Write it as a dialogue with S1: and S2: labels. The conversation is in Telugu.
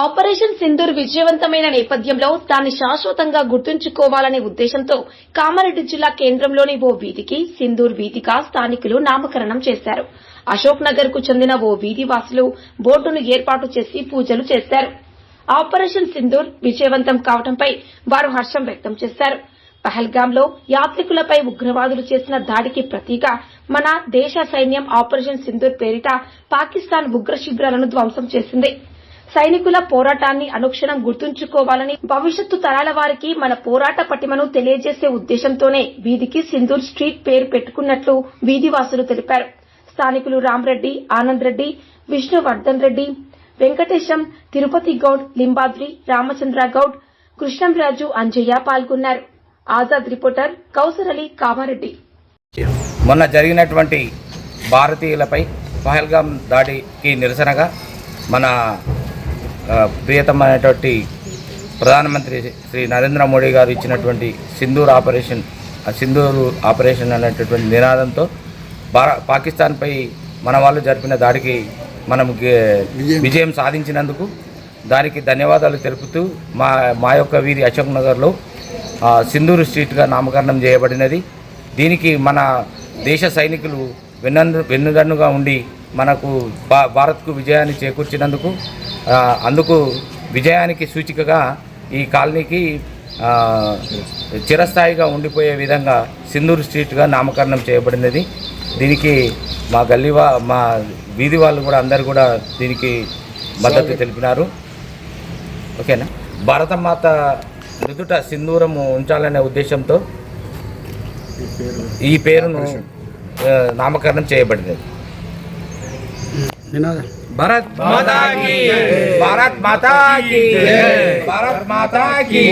S1: ఆపరేషన్ సింధూర్ విజయవంతమైన నేపథ్యంలో దాన్ని శాశ్వతంగా గుర్తుంచుకోవాలనే ఉద్దేశంతో కామారెడ్డి జిల్లా కేంద్రంలోని ఓ వీధికి సింధూర్ వీధిగా స్థానికులు నామకరణం చేశారు. అశోక్ నగర్కు చెందిన ఓ వీధి వాసులు బోర్డును ఏర్పాటు చేసి పూజలు చేశారు. ఆపరేషన్ సింధూర్ విజయవంతం కావడంపై వారు హర్షం వ్యక్తం చేశారు. పహల్గాంలో యాత్రికులపై ఉగ్రవాదులు చేసిన దాడికి ప్రతిగా మన దేశ సైన్యం ఆపరేషన్ సింధూర్ పేరిట పాకిస్తాన్ ఉగ్ర శిబిరాలను ధ్వంసం చేసింది. సైనికుల పోరాటాన్ని అనుక్షణం గుర్తుంచుకోవాలని భవిష్యత్తు తరాల వారికి మన పోరాట పటిమను తెలియజేసే ఉద్దేశంతోనే వీధికి సింధూర్ స్ట్రీట్ పేరు పెట్టుకున్నట్లు వీధివాసులు తెలిపారు. స్థానికులు రామ్రెడ్డి ఆనంద్ రెడ్డి విష్ణువర్ధన్ రెడ్డి వెంకటేశం తిరుపతి గౌడ్ లింబాద్రి రామచంద్ర గౌడ్ కృష్ణంరాజు అంజయ్య పాల్గొన్నారు. ఆజాద్ రిపోర్టర్ కౌసర్ అలీ కామారెడ్డి.
S2: మొన్న జరిగినటువంటి భారతీయులపై పహల్గాం దాడికి నిరసనగా మన ప్రియతమైనటువంటి ప్రధానమంత్రి శ్రీ నరేంద్ర మోడీ గారు ఇచ్చినటువంటి సింధూర్ ఆపరేషన్ సింధూర్ ఆపరేషన్ అనేటటువంటి నినాదంతో పాకిస్తాన్పై మన వాళ్ళు జరిపిన దాడికి మనం విజయం. సాధించినందుకు దానికి ధన్యవాదాలు తెలుపుతూ మా మా యొక్క వీరి అశోక్ నగర్లో సింధూరు స్ట్రీట్గా నామకరణం చేయబడినది. దీనికి మన దేశ సైనికులు వెన్నందు వెన్నుదన్నుగా ఉండి మనకు భా భారత్కు విజయాన్ని చేకూర్చినందుకు అందుకు విజయానికి సూచికగా ఈ కాలనీకి చిరస్థాయిగా ఉండిపోయే విధంగా సింధూరు స్ట్రీట్గా నామకరణం చేయబడినది. దీనికి మా గల్లీ మా వీధి వాళ్ళు కూడా అందరు కూడా దీనికి మద్దతు తెలిపినారు. ఓకేనా? భారతమాత నుదుట సింధూరము ఉంచాలనే ఉద్దేశంతో ఈ పేరును నామకరణం చేయబడినది. భారత్ మాతా కీ భారత్ మాతా కీ భారత్ మాతా కీ